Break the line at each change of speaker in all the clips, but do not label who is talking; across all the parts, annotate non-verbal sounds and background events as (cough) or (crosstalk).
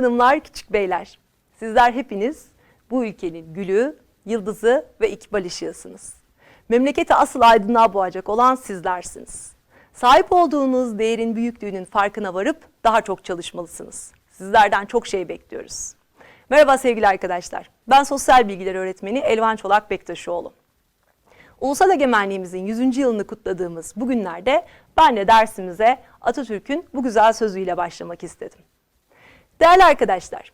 hanımlar, küçük beyler. Sizler hepiniz bu ülkenin gülü, yıldızı ve ikbal ışığısınız. Memleketi asıl aydınlığa boğacak olan sizlersiniz. Sahip olduğunuz değerin büyüklüğünün farkına varıp daha çok çalışmalısınız. Sizlerden çok şey bekliyoruz. Merhaba sevgili arkadaşlar. Ben sosyal bilgiler öğretmeni Elvan Çolak Bektaşoğlu. Ulusal egemenliğimizin 100. yılını kutladığımız bu günlerde ben de dersimize Atatürk'ün bu güzel sözüyle başlamak istedim. Değerli arkadaşlar,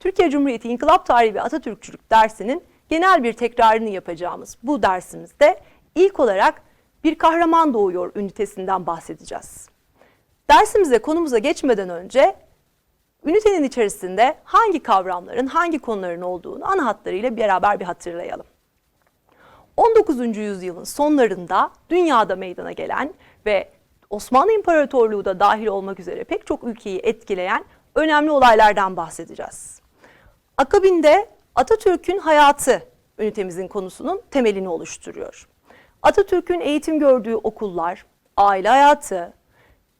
Türkiye Cumhuriyeti İnkılap Tarihi ve Atatürkçülük dersinin genel bir tekrarını yapacağımız bu dersimizde ilk olarak bir kahraman doğuyor ünitesinden bahsedeceğiz. Dersimize konumuza geçmeden önce ünitenin içerisinde hangi kavramların, hangi konuların olduğunu ana hatlarıyla beraber bir hatırlayalım. 19. yüzyılın sonlarında dünyada meydana gelen ve Osmanlı İmparatorluğu da dahil olmak üzere pek çok ülkeyi etkileyen önemli olaylardan bahsedeceğiz. Akabinde Atatürk'ün hayatı ünitemizin konusunun temelini oluşturuyor. Atatürk'ün eğitim gördüğü okullar, aile hayatı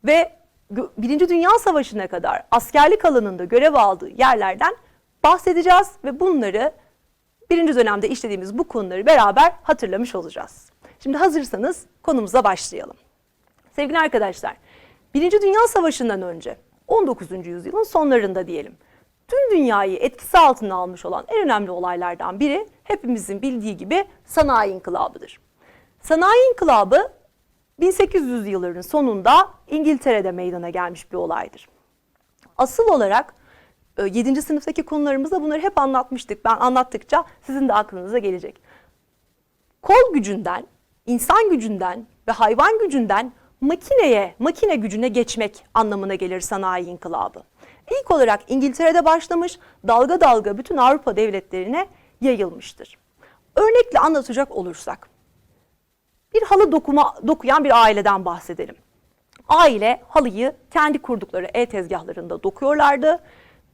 ve Birinci Dünya Savaşı'na kadar askerlik alanında görev aldığı yerlerden bahsedeceğiz ve bunları birinci dönemde işlediğimiz bu konuları beraber hatırlamış olacağız. Şimdi hazırsanız konumuza başlayalım. Sevgili arkadaşlar, Birinci Dünya Savaşı'ndan önce 19. yüzyılın sonlarında diyelim. Tüm dünyayı etkisi altına almış olan en önemli olaylardan biri hepimizin bildiği gibi sanayi inkılabıdır. Sanayi inkılabı 1800 yılların sonunda İngiltere'de meydana gelmiş bir olaydır. Asıl olarak 7. sınıftaki konularımızda bunları hep anlatmıştık. Ben anlattıkça sizin de aklınıza gelecek. Kol gücünden, insan gücünden ve hayvan gücünden makineye, makine gücüne geçmek anlamına gelir sanayi inkılabı. İlk olarak İngiltere'de başlamış, dalga dalga bütün Avrupa devletlerine yayılmıştır. Örnekle anlatacak olursak, bir halı dokuma, dokuyan bir aileden bahsedelim. Aile halıyı kendi kurdukları e-tezgahlarında dokuyorlardı.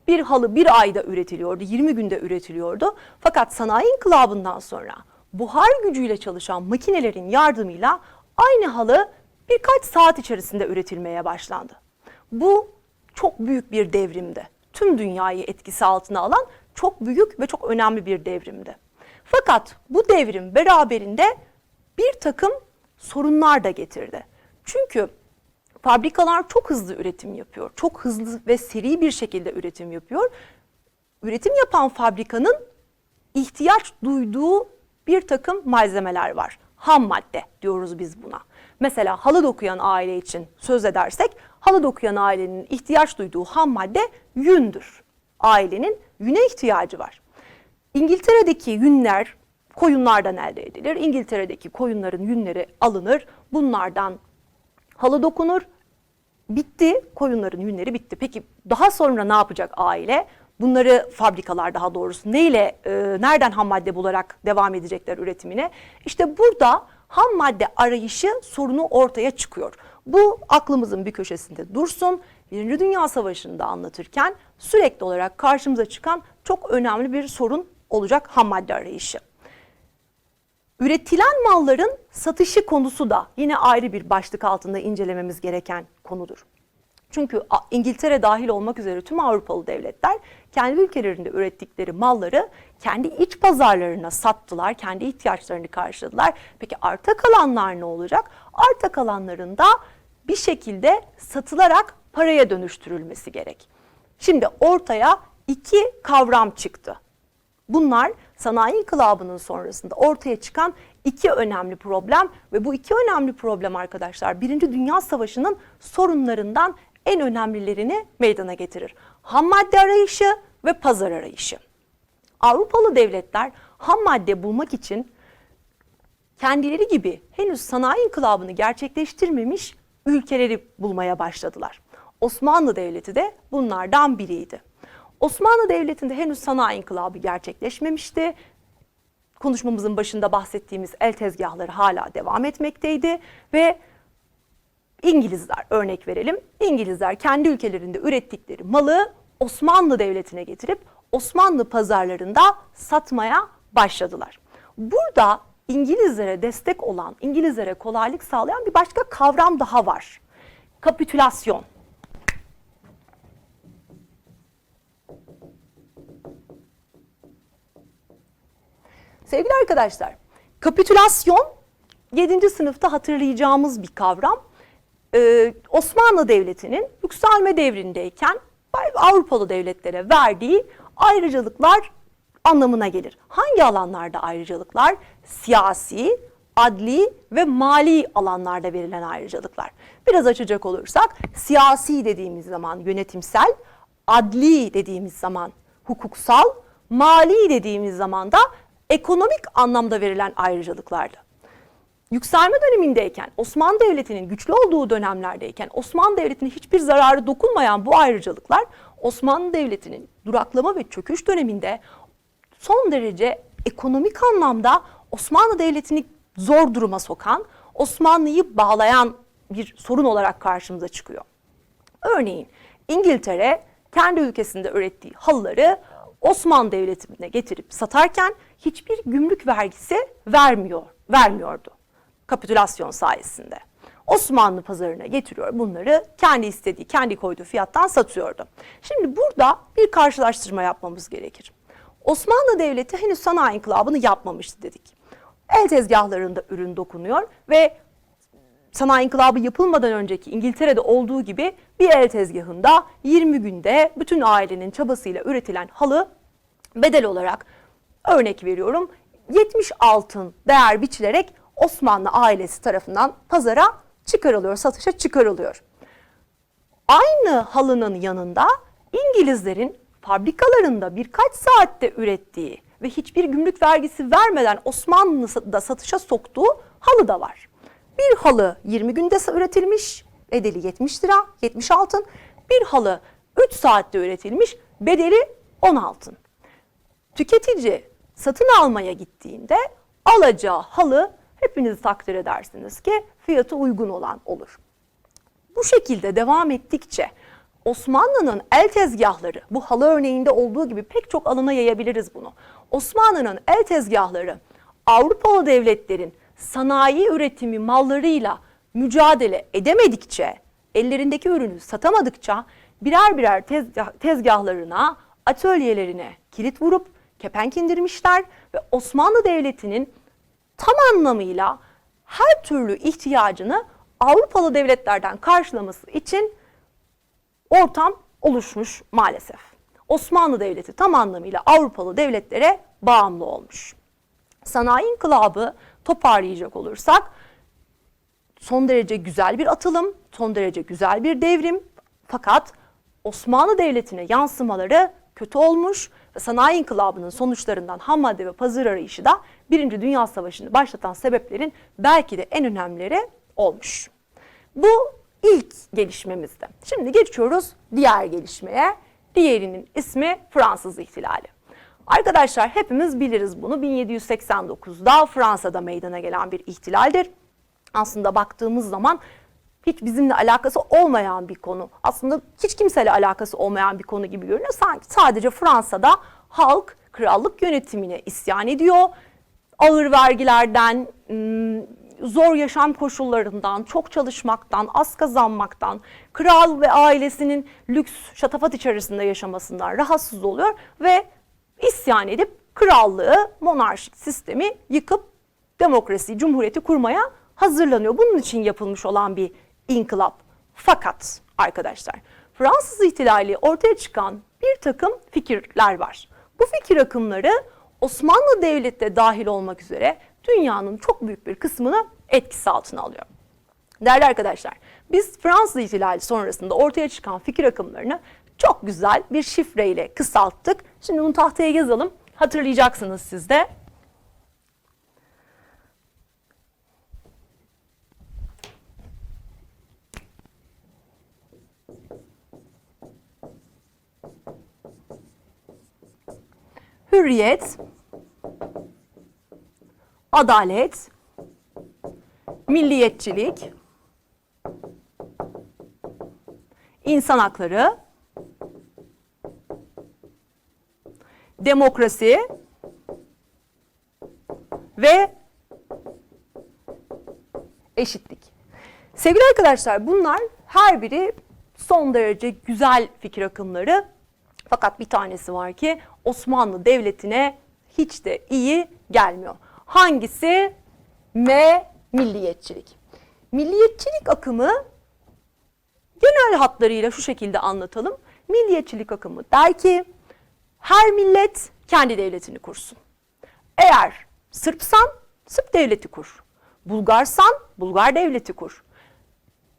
Bir halı bir ayda üretiliyordu, 20 günde üretiliyordu. Fakat sanayi inkılabından sonra buhar gücüyle çalışan makinelerin yardımıyla aynı halı birkaç saat içerisinde üretilmeye başlandı. Bu çok büyük bir devrimdi. Tüm dünyayı etkisi altına alan çok büyük ve çok önemli bir devrimdi. Fakat bu devrim beraberinde bir takım sorunlar da getirdi. Çünkü fabrikalar çok hızlı üretim yapıyor. Çok hızlı ve seri bir şekilde üretim yapıyor. Üretim yapan fabrikanın ihtiyaç duyduğu bir takım malzemeler var. Ham madde diyoruz biz buna. Mesela halı dokuyan aile için söz edersek halı dokuyan ailenin ihtiyaç duyduğu ham madde yündür. Ailenin yüne ihtiyacı var. İngiltere'deki yünler koyunlardan elde edilir. İngiltere'deki koyunların yünleri alınır. Bunlardan halı dokunur. Bitti. Koyunların yünleri bitti. Peki daha sonra ne yapacak aile? Bunları fabrikalar daha doğrusu neyle, e, nereden ham madde bularak devam edecekler üretimine? İşte burada ham madde arayışı sorunu ortaya çıkıyor. Bu aklımızın bir köşesinde dursun. Birinci Dünya Savaşı'nda anlatırken sürekli olarak karşımıza çıkan çok önemli bir sorun olacak ham madde arayışı. Üretilen malların satışı konusu da yine ayrı bir başlık altında incelememiz gereken konudur. Çünkü İngiltere dahil olmak üzere tüm Avrupalı devletler kendi ülkelerinde ürettikleri malları kendi iç pazarlarına sattılar, kendi ihtiyaçlarını karşıladılar. Peki arta kalanlar ne olacak? Arta kalanların da bir şekilde satılarak paraya dönüştürülmesi gerek. Şimdi ortaya iki kavram çıktı. Bunlar sanayi inkılabının sonrasında ortaya çıkan iki önemli problem ve bu iki önemli problem arkadaşlar Birinci Dünya Savaşı'nın sorunlarından en önemlilerini meydana getirir. Ham madde arayışı ve pazar arayışı. Avrupalı devletler ham madde bulmak için kendileri gibi henüz sanayi inkılabını gerçekleştirmemiş ülkeleri bulmaya başladılar. Osmanlı Devleti de bunlardan biriydi. Osmanlı Devleti'nde henüz sanayi inkılabı gerçekleşmemişti. Konuşmamızın başında bahsettiğimiz el tezgahları hala devam etmekteydi ve İngilizler örnek verelim. İngilizler kendi ülkelerinde ürettikleri malı Osmanlı Devleti'ne getirip Osmanlı pazarlarında satmaya başladılar. Burada İngilizlere destek olan, İngilizlere kolaylık sağlayan bir başka kavram daha var. Kapitülasyon. Sevgili arkadaşlar, kapitülasyon 7. sınıfta hatırlayacağımız bir kavram ee, Osmanlı Devleti'nin yükselme devrindeyken Avrupalı devletlere verdiği ayrıcalıklar anlamına gelir. Hangi alanlarda ayrıcalıklar? Siyasi, adli ve mali alanlarda verilen ayrıcalıklar. Biraz açacak olursak siyasi dediğimiz zaman yönetimsel, adli dediğimiz zaman hukuksal, mali dediğimiz zaman da ekonomik anlamda verilen ayrıcalıklardı. Yükselme dönemindeyken, Osmanlı Devleti'nin güçlü olduğu dönemlerdeyken Osmanlı Devleti'ne hiçbir zararı dokunmayan bu ayrıcalıklar Osmanlı Devleti'nin duraklama ve çöküş döneminde son derece ekonomik anlamda Osmanlı Devleti'ni zor duruma sokan, Osmanlı'yı bağlayan bir sorun olarak karşımıza çıkıyor. Örneğin İngiltere kendi ülkesinde ürettiği halıları Osmanlı Devleti'ne getirip satarken hiçbir gümrük vergisi vermiyor, vermiyordu kapitülasyon sayesinde. Osmanlı pazarına getiriyor bunları kendi istediği, kendi koyduğu fiyattan satıyordu. Şimdi burada bir karşılaştırma yapmamız gerekir. Osmanlı Devleti henüz sanayi inkılabını yapmamıştı dedik. El tezgahlarında ürün dokunuyor ve sanayi inkılabı yapılmadan önceki İngiltere'de olduğu gibi bir el tezgahında 20 günde bütün ailenin çabasıyla üretilen halı bedel olarak örnek veriyorum 70 altın değer biçilerek Osmanlı ailesi tarafından pazara çıkarılıyor, satışa çıkarılıyor. Aynı halının yanında İngilizlerin fabrikalarında birkaç saatte ürettiği ve hiçbir gümrük vergisi vermeden Osmanlı'da satışa soktuğu halı da var. Bir halı 20 günde üretilmiş, bedeli 70 lira, 70 altın. Bir halı 3 saatte üretilmiş, bedeli 10 altın. Tüketici satın almaya gittiğinde alacağı halı hepiniz takdir edersiniz ki fiyatı uygun olan olur. Bu şekilde devam ettikçe Osmanlı'nın el tezgahları, bu halı örneğinde olduğu gibi pek çok alana yayabiliriz bunu. Osmanlı'nın el tezgahları Avrupalı devletlerin sanayi üretimi mallarıyla mücadele edemedikçe, ellerindeki ürünü satamadıkça birer birer tezgah, tezgahlarına, atölyelerine kilit vurup kepenk indirmişler ve Osmanlı Devleti'nin tam anlamıyla her türlü ihtiyacını Avrupalı devletlerden karşılaması için ortam oluşmuş maalesef. Osmanlı Devleti tam anlamıyla Avrupalı devletlere bağımlı olmuş. Sanayi inkılabı toparlayacak olursak son derece güzel bir atılım, son derece güzel bir devrim fakat Osmanlı Devleti'ne yansımaları kötü olmuş sanayi inkılabının sonuçlarından ham madde ve pazar arayışı da Birinci Dünya Savaşı'nı başlatan sebeplerin belki de en önemlileri olmuş. Bu ilk gelişmemizdi. Şimdi geçiyoruz diğer gelişmeye. Diğerinin ismi Fransız İhtilali. Arkadaşlar hepimiz biliriz bunu. 1789'da Fransa'da meydana gelen bir ihtilaldir. Aslında baktığımız zaman hiç bizimle alakası olmayan bir konu. Aslında hiç kimseyle alakası olmayan bir konu gibi görünüyor. Sanki sadece Fransa'da halk krallık yönetimine isyan ediyor. Ağır vergilerden, zor yaşam koşullarından, çok çalışmaktan, az kazanmaktan, kral ve ailesinin lüks şatafat içerisinde yaşamasından rahatsız oluyor ve isyan edip krallığı, monarşi sistemi yıkıp demokrasi, cumhuriyeti kurmaya hazırlanıyor. Bunun için yapılmış olan bir inkılap. Fakat arkadaşlar Fransız ihtilali ortaya çıkan bir takım fikirler var. Bu fikir akımları Osmanlı Devleti de dahil olmak üzere dünyanın çok büyük bir kısmını etkisi altına alıyor. Değerli arkadaşlar, biz Fransız ihtilali sonrasında ortaya çıkan fikir akımlarını çok güzel bir şifreyle kısalttık. Şimdi bunu tahtaya yazalım. Hatırlayacaksınız siz de. Hürriyet, adalet, milliyetçilik, insan hakları, demokrasi ve eşitlik. Sevgili arkadaşlar bunlar her biri son derece güzel fikir akımları. Fakat bir tanesi var ki Osmanlı Devleti'ne hiç de iyi gelmiyor. Hangisi? M. Milliyetçilik. Milliyetçilik akımı genel hatlarıyla şu şekilde anlatalım. Milliyetçilik akımı der ki her millet kendi devletini kursun. Eğer Sırpsan Sırp devleti kur. Bulgarsan Bulgar devleti kur.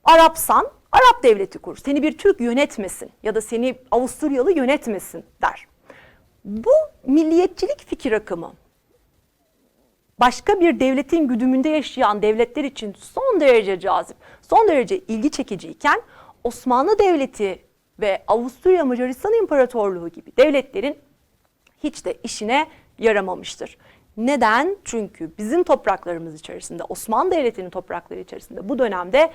Arapsan Arap devleti kur. Seni bir Türk yönetmesin ya da seni Avusturyalı yönetmesin der. Bu milliyetçilik fikir akımı başka bir devletin güdümünde yaşayan devletler için son derece cazip, son derece ilgi çekiciyken Osmanlı Devleti ve Avusturya Macaristan İmparatorluğu gibi devletlerin hiç de işine yaramamıştır. Neden? Çünkü bizim topraklarımız içerisinde, Osmanlı Devleti'nin toprakları içerisinde bu dönemde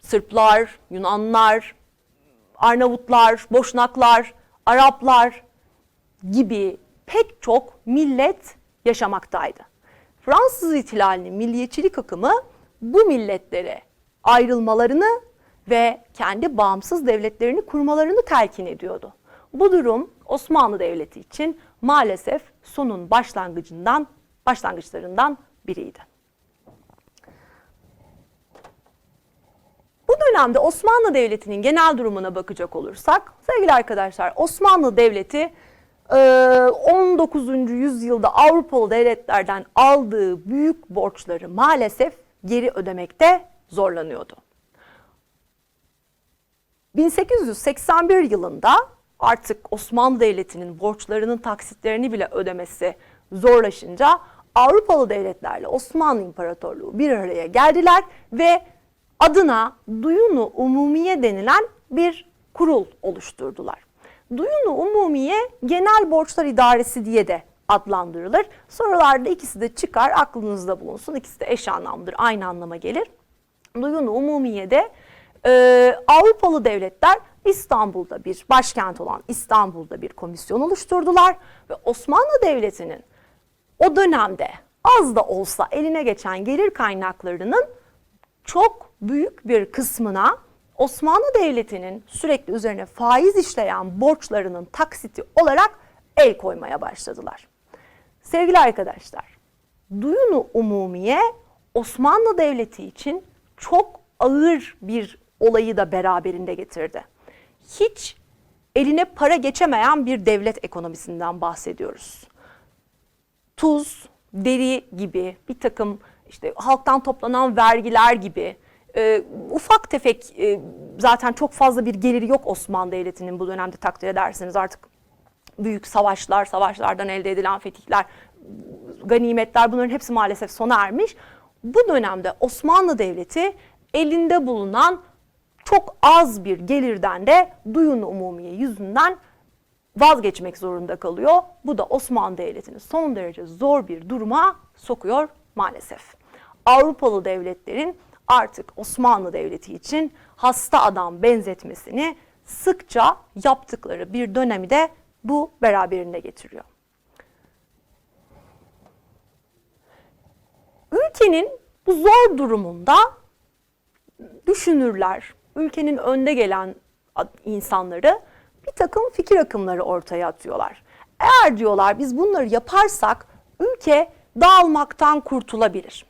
Sırplar, Yunanlar, Arnavutlar, Boşnaklar, Araplar gibi pek çok millet yaşamaktaydı. Fransız ihtilalinin milliyetçilik akımı bu milletlere ayrılmalarını ve kendi bağımsız devletlerini kurmalarını telkin ediyordu. Bu durum Osmanlı Devleti için maalesef sonun başlangıcından başlangıçlarından biriydi. Bu dönemde Osmanlı Devleti'nin genel durumuna bakacak olursak sevgili arkadaşlar Osmanlı Devleti 19. yüzyılda Avrupalı devletlerden aldığı büyük borçları maalesef geri ödemekte zorlanıyordu. 1881 yılında artık Osmanlı Devleti'nin borçlarının taksitlerini bile ödemesi zorlaşınca Avrupalı devletlerle Osmanlı İmparatorluğu bir araya geldiler ve adına Duyunu Umumiye denilen bir kurul oluşturdular. Duyunu Umumiye Genel Borçlar İdaresi diye de adlandırılır. Sorularda ikisi de çıkar aklınızda bulunsun. İkisi de eş anlamdır, aynı anlama gelir. Duyunu Umumiye'de e, Avrupalı devletler İstanbul'da bir başkent olan İstanbul'da bir komisyon oluşturdular ve Osmanlı Devleti'nin o dönemde az da olsa eline geçen gelir kaynaklarının çok büyük bir kısmına Osmanlı Devleti'nin sürekli üzerine faiz işleyen borçlarının taksiti olarak el koymaya başladılar. Sevgili arkadaşlar, Duyunu Umumiye Osmanlı Devleti için çok ağır bir olayı da beraberinde getirdi. Hiç eline para geçemeyen bir devlet ekonomisinden bahsediyoruz. Tuz, deri gibi bir takım işte halktan toplanan vergiler gibi e, ufak tefek e, zaten çok fazla bir geliri yok Osmanlı Devleti'nin bu dönemde takdir ederseniz artık büyük savaşlar, savaşlardan elde edilen fetihler, ganimetler bunların hepsi maalesef sona ermiş. Bu dönemde Osmanlı Devleti elinde bulunan çok az bir gelirden de duyun umumiye yüzünden vazgeçmek zorunda kalıyor. Bu da Osmanlı Devleti'ni son derece zor bir duruma sokuyor maalesef. Avrupalı devletlerin artık Osmanlı Devleti için hasta adam benzetmesini sıkça yaptıkları bir dönemi de bu beraberinde getiriyor. Ülkenin bu zor durumunda düşünürler, ülkenin önde gelen insanları bir takım fikir akımları ortaya atıyorlar. Eğer diyorlar biz bunları yaparsak ülke dağılmaktan kurtulabilir.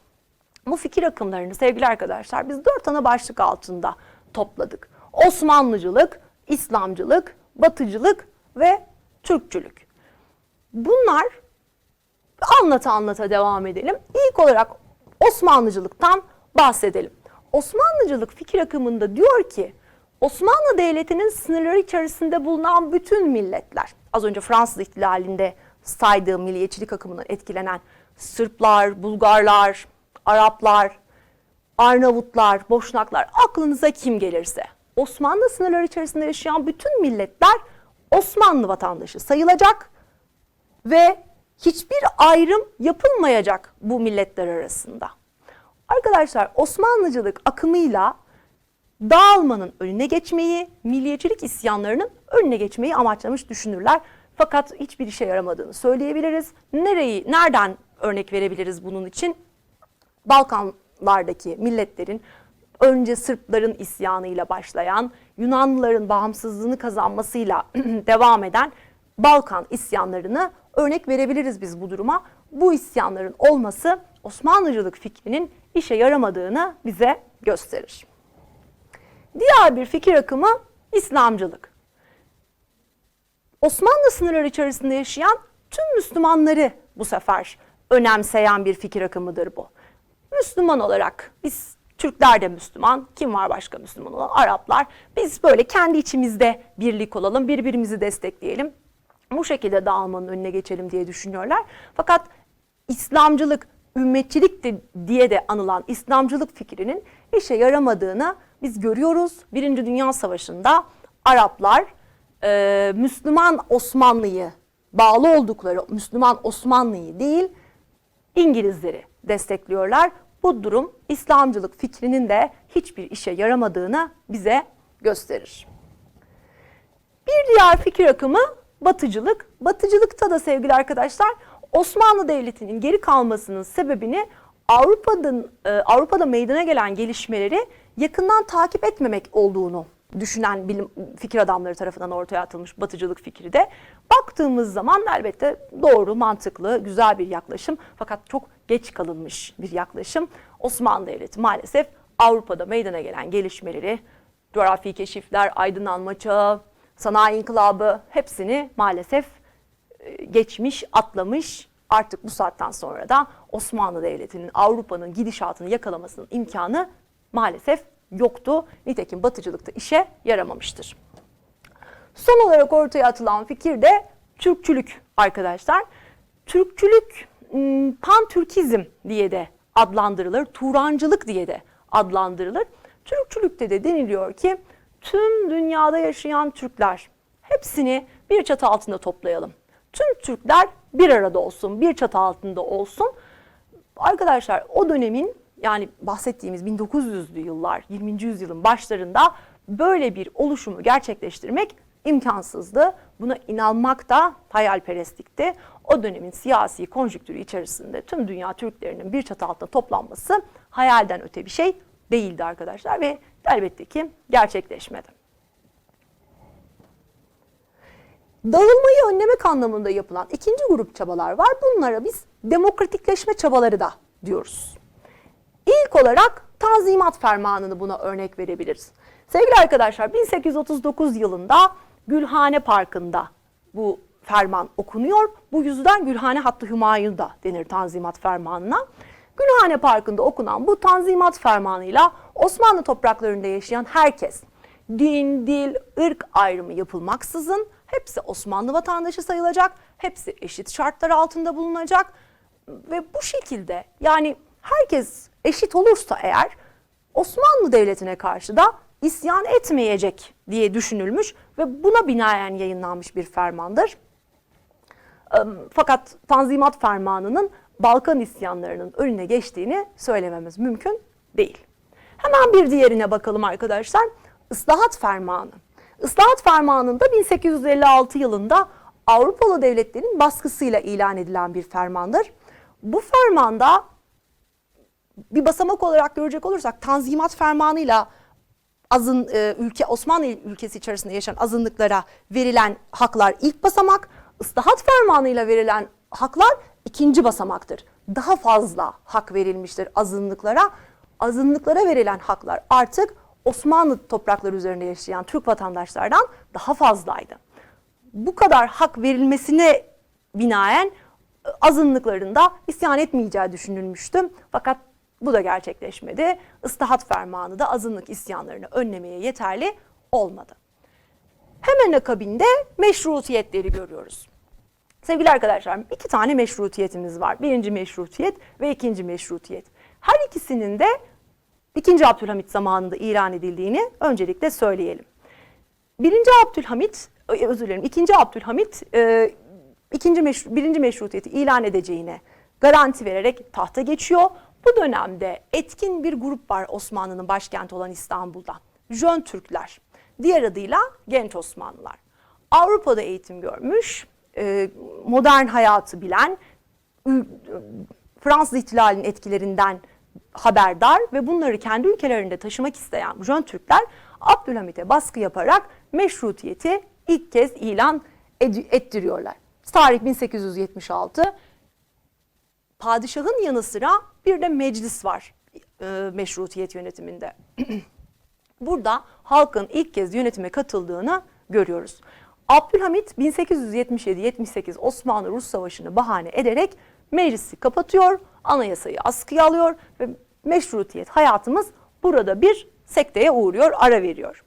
Bu fikir akımlarını sevgili arkadaşlar biz dört ana başlık altında topladık. Osmanlıcılık, İslamcılık, Batıcılık ve Türkçülük. Bunlar anlata anlata devam edelim. İlk olarak Osmanlıcılıktan bahsedelim. Osmanlıcılık fikir akımında diyor ki Osmanlı Devleti'nin sınırları içerisinde bulunan bütün milletler, az önce Fransız ihtilalinde saydığım milliyetçilik akımından etkilenen Sırplar, Bulgarlar, Araplar, Arnavutlar, Boşnaklar aklınıza kim gelirse Osmanlı sınırları içerisinde yaşayan bütün milletler Osmanlı vatandaşı sayılacak ve hiçbir ayrım yapılmayacak bu milletler arasında. Arkadaşlar Osmanlıcılık akımıyla dağılmanın önüne geçmeyi, milliyetçilik isyanlarının önüne geçmeyi amaçlamış düşünürler. Fakat hiçbir işe yaramadığını söyleyebiliriz. Nereyi, nereden örnek verebiliriz bunun için? Balkanlardaki milletlerin önce Sırpların isyanıyla başlayan, Yunanlıların bağımsızlığını kazanmasıyla (clears throat) devam eden Balkan isyanlarını örnek verebiliriz biz bu duruma. Bu isyanların olması Osmanlıcılık fikrinin işe yaramadığını bize gösterir. Diğer bir fikir akımı İslamcılık. Osmanlı sınırları içerisinde yaşayan tüm Müslümanları bu sefer önemseyen bir fikir akımıdır bu. Müslüman olarak biz Türkler de Müslüman, kim var başka Müslüman olan? Araplar. Biz böyle kendi içimizde birlik olalım, birbirimizi destekleyelim. Bu şekilde dağılmanın önüne geçelim diye düşünüyorlar. Fakat İslamcılık, ümmetçilik de, diye de anılan İslamcılık fikrinin işe yaramadığını biz görüyoruz. Birinci Dünya Savaşı'nda Araplar e, Müslüman Osmanlı'yı bağlı oldukları Müslüman Osmanlı'yı değil İngilizleri destekliyorlar. Bu durum İslamcılık fikrinin de hiçbir işe yaramadığını bize gösterir. Bir diğer fikir akımı batıcılık. Batıcılıkta da sevgili arkadaşlar Osmanlı Devleti'nin geri kalmasının sebebini Avrupa'da e, Avrupa'da meydana gelen gelişmeleri yakından takip etmemek olduğunu düşünen bilim fikir adamları tarafından ortaya atılmış batıcılık fikri de baktığımız zaman elbette doğru, mantıklı, güzel bir yaklaşım fakat çok geç kalınmış bir yaklaşım. Osmanlı Devleti maalesef Avrupa'da meydana gelen gelişmeleri, coğrafi keşifler, aydınlanma çağı, sanayi inkılabı hepsini maalesef e, geçmiş, atlamış. Artık bu saatten sonra da Osmanlı Devleti'nin Avrupa'nın gidişatını yakalamasının imkanı maalesef yoktu. Nitekim batıcılıkta işe yaramamıştır. Son olarak ortaya atılan fikir de Türkçülük arkadaşlar. Türkçülük ım, pan-Türkizm diye de adlandırılır, Turancılık diye de adlandırılır. Türkçülükte de deniliyor ki tüm dünyada yaşayan Türkler hepsini bir çatı altında toplayalım. Tüm Türkler bir arada olsun, bir çatı altında olsun. Arkadaşlar o dönemin yani bahsettiğimiz 1900'lü yıllar, 20. yüzyılın başlarında böyle bir oluşumu gerçekleştirmek imkansızdı. Buna inanmak da hayalperestlikti. O dönemin siyasi konjüktürü içerisinde tüm dünya Türklerinin bir çatı altında toplanması hayalden öte bir şey değildi arkadaşlar ve elbette ki gerçekleşmedi. Dağılmayı önlemek anlamında yapılan ikinci grup çabalar var. Bunlara biz demokratikleşme çabaları da diyoruz. İlk olarak Tanzimat Fermanı'nı buna örnek verebiliriz. Sevgili arkadaşlar 1839 yılında Gülhane Parkı'nda bu ferman okunuyor. Bu yüzden Gülhane Hattı Hümayun da denir Tanzimat Fermanı'na. Gülhane Parkı'nda okunan bu Tanzimat Fermanı'yla Osmanlı topraklarında yaşayan herkes din, dil, ırk ayrımı yapılmaksızın hepsi Osmanlı vatandaşı sayılacak, hepsi eşit şartlar altında bulunacak ve bu şekilde yani herkes eşit olursa eğer Osmanlı Devleti'ne karşı da isyan etmeyecek diye düşünülmüş ve buna binaen yayınlanmış bir fermandır. Fakat Tanzimat Fermanı'nın Balkan isyanlarının önüne geçtiğini söylememiz mümkün değil. Hemen bir diğerine bakalım arkadaşlar. Islahat Fermanı. Islahat Fermanı'nda 1856 yılında Avrupalı devletlerin baskısıyla ilan edilen bir fermandır. Bu fermanda bir basamak olarak görecek olursak Tanzimat Fermanı'yla azın e, ülke Osmanlı ülkesi içerisinde yaşayan azınlıklara verilen haklar ilk basamak, ıslahat fermanıyla verilen haklar ikinci basamaktır. Daha fazla hak verilmiştir azınlıklara. Azınlıklara verilen haklar artık Osmanlı toprakları üzerinde yaşayan Türk vatandaşlardan daha fazlaydı. Bu kadar hak verilmesine binaen azınlıkların da isyan etmeyeceği düşünülmüştü. Fakat bu da gerçekleşmedi. Islahat fermanı da azınlık isyanlarını önlemeye yeterli olmadı. Hemen akabinde meşrutiyetleri görüyoruz. Sevgili arkadaşlar iki tane meşrutiyetimiz var. Birinci meşrutiyet ve ikinci meşrutiyet. Her ikisinin de ikinci Abdülhamit zamanında ilan edildiğini öncelikle söyleyelim. Birinci Abdülhamit, özür dilerim, ikinci Abdülhamit e, ikinci meşru, birinci meşrutiyeti ilan edeceğine garanti vererek tahta geçiyor. Bu dönemde etkin bir grup var Osmanlı'nın başkenti olan İstanbul'da. Jön Türkler. Diğer adıyla Genç Osmanlılar. Avrupa'da eğitim görmüş, e, modern hayatı bilen, Fransız ihtilalinin etkilerinden haberdar ve bunları kendi ülkelerinde taşımak isteyen Jön Türkler Abdülhamit'e baskı yaparak meşrutiyeti ilk kez ilan ettiriyorlar. Tarih 1876. Padişahın yanı sıra bir de meclis var e, meşrutiyet yönetiminde. (clears throat) Burada halkın ilk kez yönetime katıldığını görüyoruz. Abdülhamit 1877-78 Osmanlı-Rus Savaşı'nı bahane ederek meclisi kapatıyor, anayasayı askıya alıyor ve meşrutiyet hayatımız burada bir sekteye uğruyor, ara veriyor.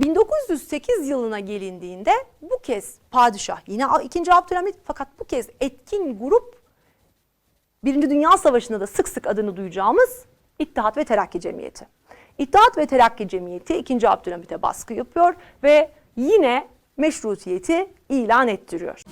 1908 yılına gelindiğinde bu kez padişah yine 2. Abdülhamit fakat bu kez etkin grup Birinci Dünya Savaşı'nda da sık sık adını duyacağımız İttihat ve Terakki Cemiyeti. İttihat ve Terakki Cemiyeti 2. Abdülhamit'e baskı yapıyor ve yine meşrutiyeti ilan ettiriyor.